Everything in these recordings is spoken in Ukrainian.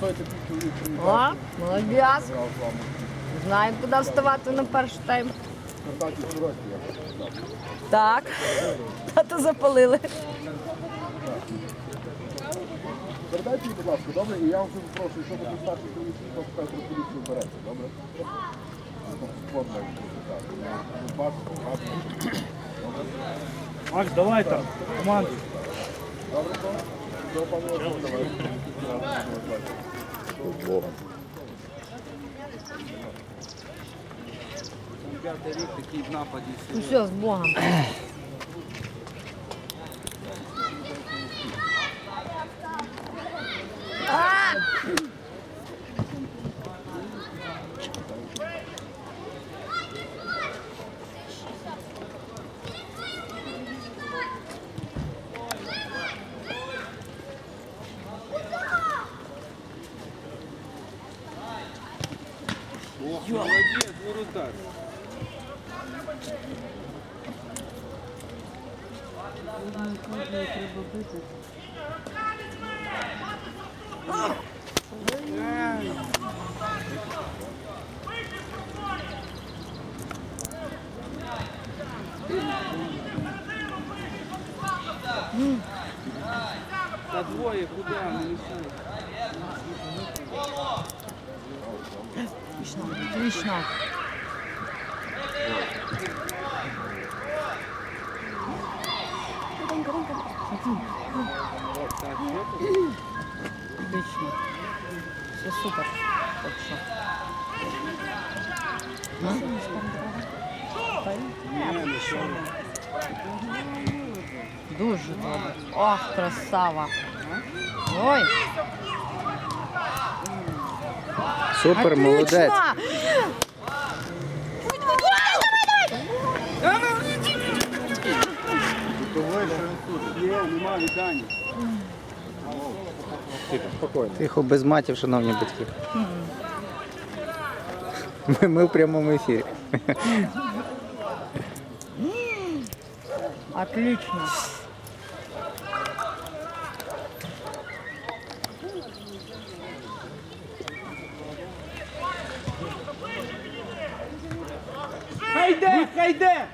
такий чоловік, що О, молодець. Знаю, куди вставати на перший тайм. Я так сказав. А то запалили. Передайте їй, будь ласка, добре? І я вам дуже прошу, якщо ви старший чоловік, то про поліцію берете, добре? Макс, давай там, команду. Добре, то? Давай. Рік такий в. Ну все, з Богом. Ох, молодець, воротар. Та двоє, куди? Не мішай. Отлично, отлично. Отлично. Все супер. Так що. Дуже добре. Ох, красава. Ой, нема вітання. Тихо, без матів, шановні батьки. Ми, ми в прямому ефірі. Отлично. Йде, хай йде!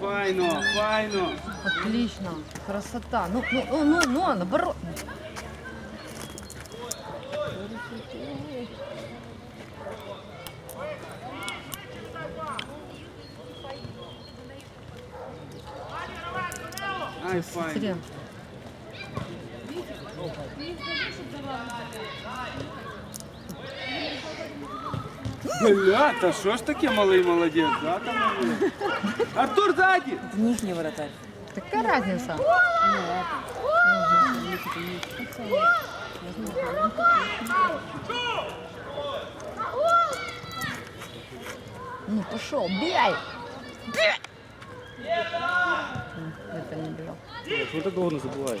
Файно, файно. Отлично. Красота. Ну, ну, ну, ну, ну, наоборот. Ай, файно. Бля, та що ж таке малий молодець, да, там малий? Артур ззаді! Нижний вратарь. Какая разница? Ну, пошел, бей! М, Это не. Що ти довго не забуваєш?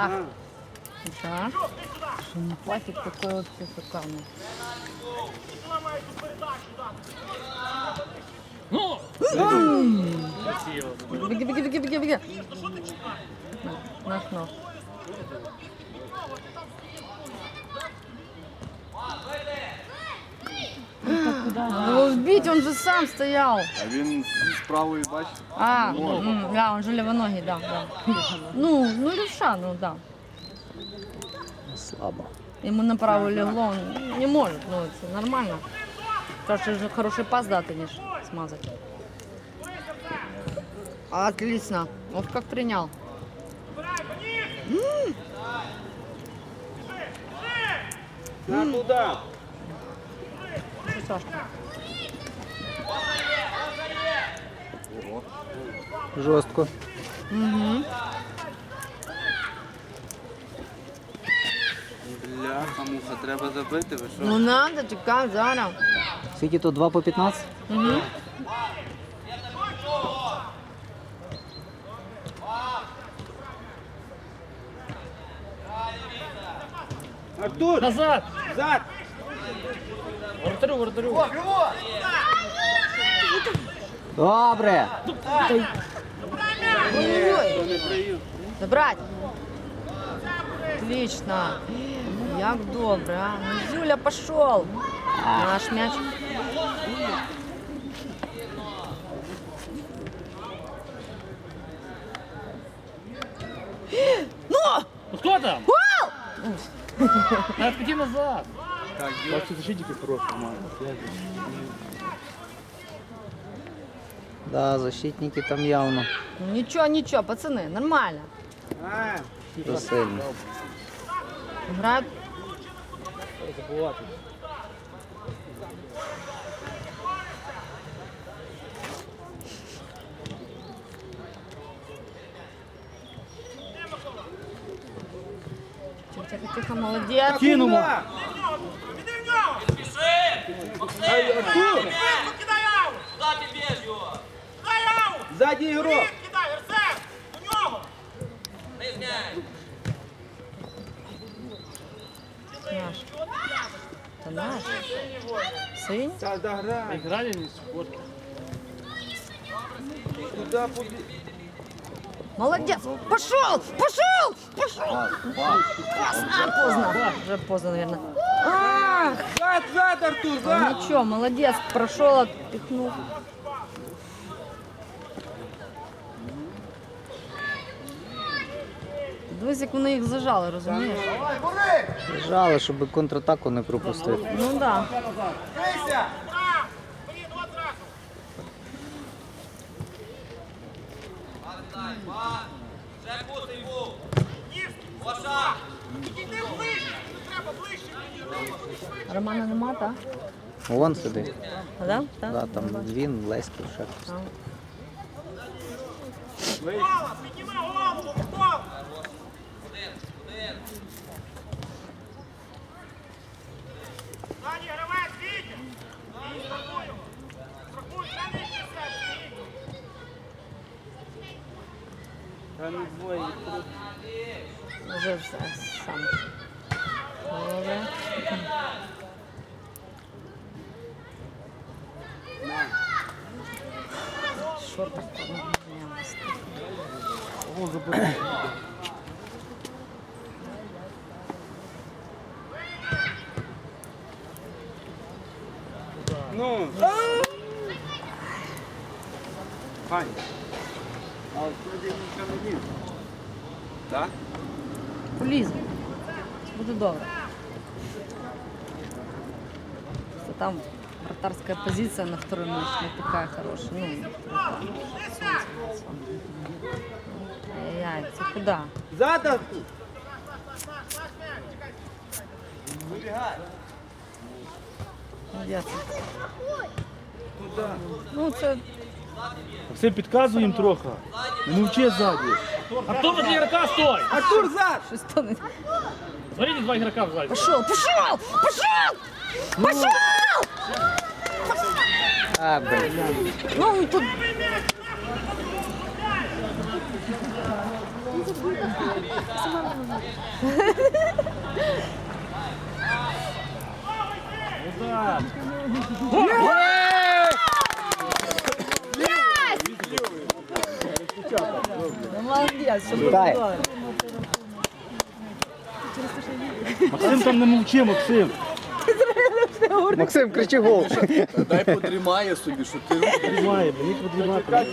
Ах, да. Шумпатик такой вообще шикарный. Беги, беги, беги, беги, беги. На, Наш ног. Сбить, он же сам стоял. А він з правої, бачите? А, м, да, он же левоногий, да, да. Ну, ну левша, ну да. Слабо. Ему направо легло, он не может, ну это нормально. Кажется, же хороший пас дать, конечно, смазать. Отлично. Вот как принял. На туда! страшного. Жорстко. Угу. Бляха, муха, треба забити, ви що? Ну надо, чекай, зараз. Скільки тут 2 по 15? Угу. Артур! Назад! Назад! Воротарю, воротарю. Добре. Ой-ой-ой. Забрать. Отлично. Як добре, а. Ну, Зюля, пошел. Наш мяч. Ну! Ну кто там? Надо отойти назад. Так, защитники команда. Да, защитники там явно Ну, Нічого, нічого, пацани, нормально. А, засильні. Грають. Тихо, тихо, молодець. Кинумо. Ай, Артур! Задній ігрок! Наш. Це наш. Синь? Та дограй! Играли не спорт. Куди побіг? Молодец! Пошел! Пошел! Пошел! А, поздно. Уже поздно, наверное. А, Зад, зад, Артур, ну зад! ничего, молодец. Прошел, отпихнул. Дивись, як вони їх зажали, розумієш? Жали, щоб контратаку не пропустити. Ну так. да. Романа нема, так? Вон сидить. А, да? Так? Да, там він, Леськів, ще хтось. А. Не двоє. Вже все сам. Добре. Що помінялися. Гол забити. Ну. Хай. А от сьогодні нічого не вів. Так? Полізно. Буде добре. Просто там вратарская позиция на второй матч не такая хорошая. Ну. Ай-яй, це куди? Зад, Артур! Вибігай! Ну, це Максим, підказуй їм трохи. Не мовчи ззаді. Артур, возле игрока стой! Артур, зад! щось то не... Смотрите, два игрока сзади. Пошел, пошел, пошел! Пошел! А, блін. Ну, тут... Да. Ну, молодець, що. Максим там не мовчи, Максим. Максим, кричи гол. Дай подрімає собі, що ти блін, їх подрімати.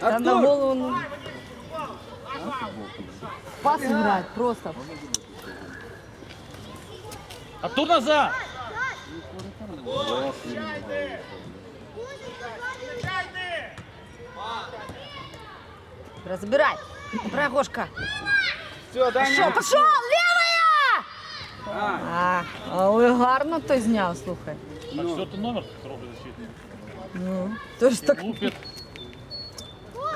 Та на голову. Пас играет просто. Артур назад! Разбирай! Прогошка! Все, Даня! Пошел, пошел! Левая! А, але гарно той зняв, слухай. Так, все, ты номер трогай защитник. Ну, то ж так.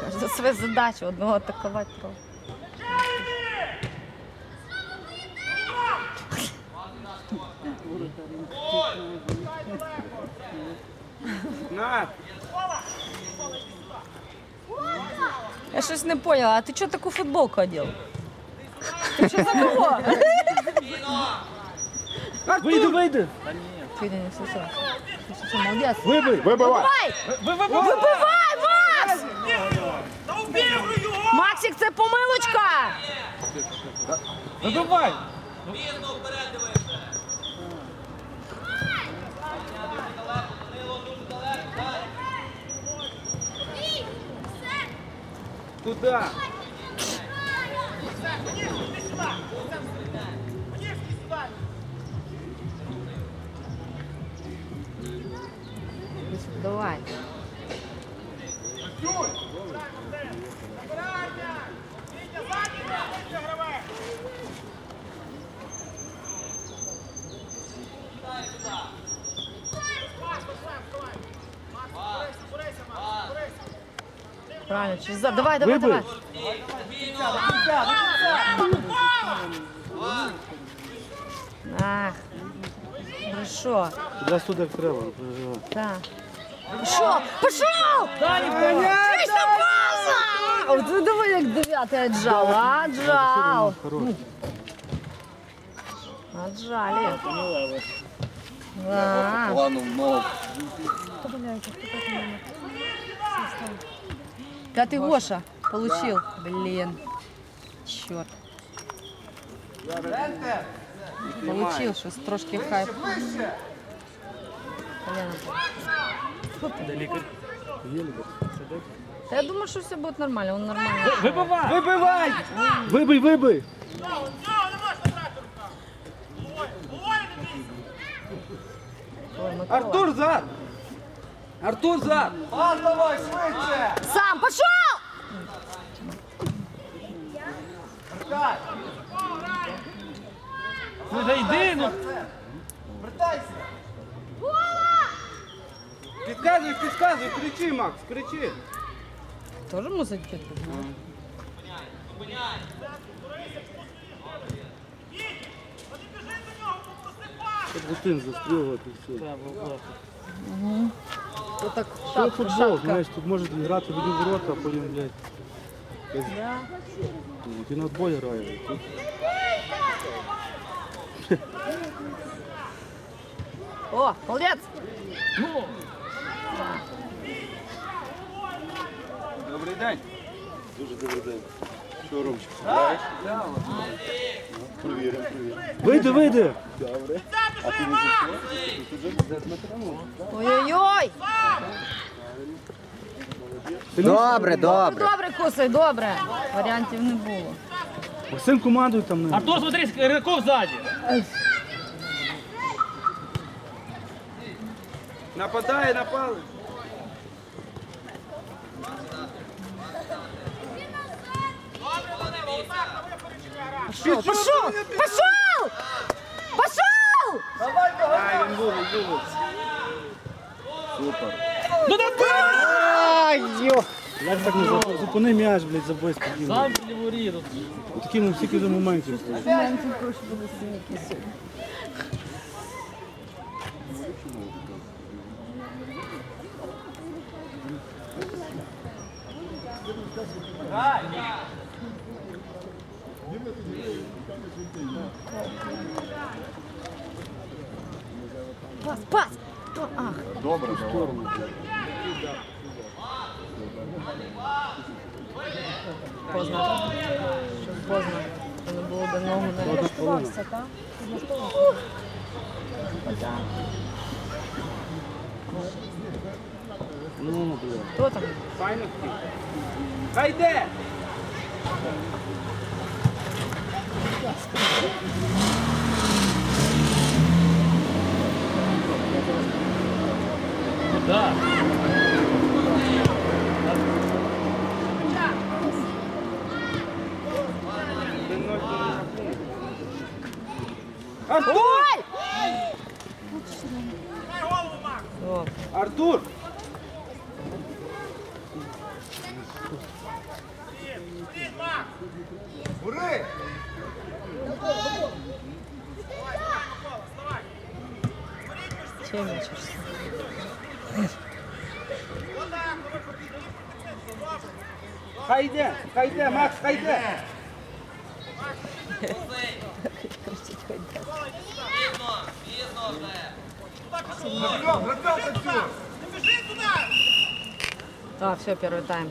Кажется, свою задачу одного атакувати трохи. На. Я щось не поняла, а ти чого таку футболку одів? Ти що за кого? Вийди, вийди. Федя, не все, молодець. Вибий, вибивай. Вибивай! Вибивай, Макс! Максик, це помилочка! Вибивай. Куда? Давай. Правильно, через за. Давай, давай, Вибий. давай. Ах, хорошо. Туди сюди як треба. не переживай. Так. Пішов! Пішов! Вічна пауза! От ви диви, як дев'ятий аджал, а? Аджал. Хорош. Аджалі. Да. Пятый Гоша получил. Блин. Черт. Получил, щось трошки хайп. Та я думаю, що все буде нормально, он нормально. Вибивай. Вибивай! Вибий, вибий. Артур зад! Артур! Пас давай, швидше! Сам пошел! Ну да йди, ну. Підказуй, підказуй, кричи, Макс, кричи. Тоже мусить піти. Щоб густин застрілювати все. То так Це шапка, футбол, шапка. знаєш, тут можуть грати в одні ворота, а потім, блядь, Да. от і на двоє грає. Тут О, молодець! Добрий день. Дуже добрий день. Що, Ромчик, сідаєш? Провіримо, провіримо. Вийди, вийди. Добре. А ти не. Ой-ой-ой! Добре, добре. Добре, кусай, добре. Варіантів не було. Максим командуй там ним. Артур, смотри, Рыков сзади. Нападає, напали. Пошел, пошел, пошел! Пошел! Ай, він вулиць, вулиць. Супер. Ну да Як так не зупини м'яч, блядь, забий спокійно. Сам Леворі тут. Такі ми всі до моментів стоять. Пас, пас! Ах, Добре, давай. поздно. Поздно. Не було до ногу не влаштувався, так? Ну, блядь. Хто там? Файно хотів. Хай йде! Да. Артур! Артур! Ура! Чего мечешься? Хай йде, хай йде, Макс, хай йде. Кричить, хоч де. А, все, первый тайм.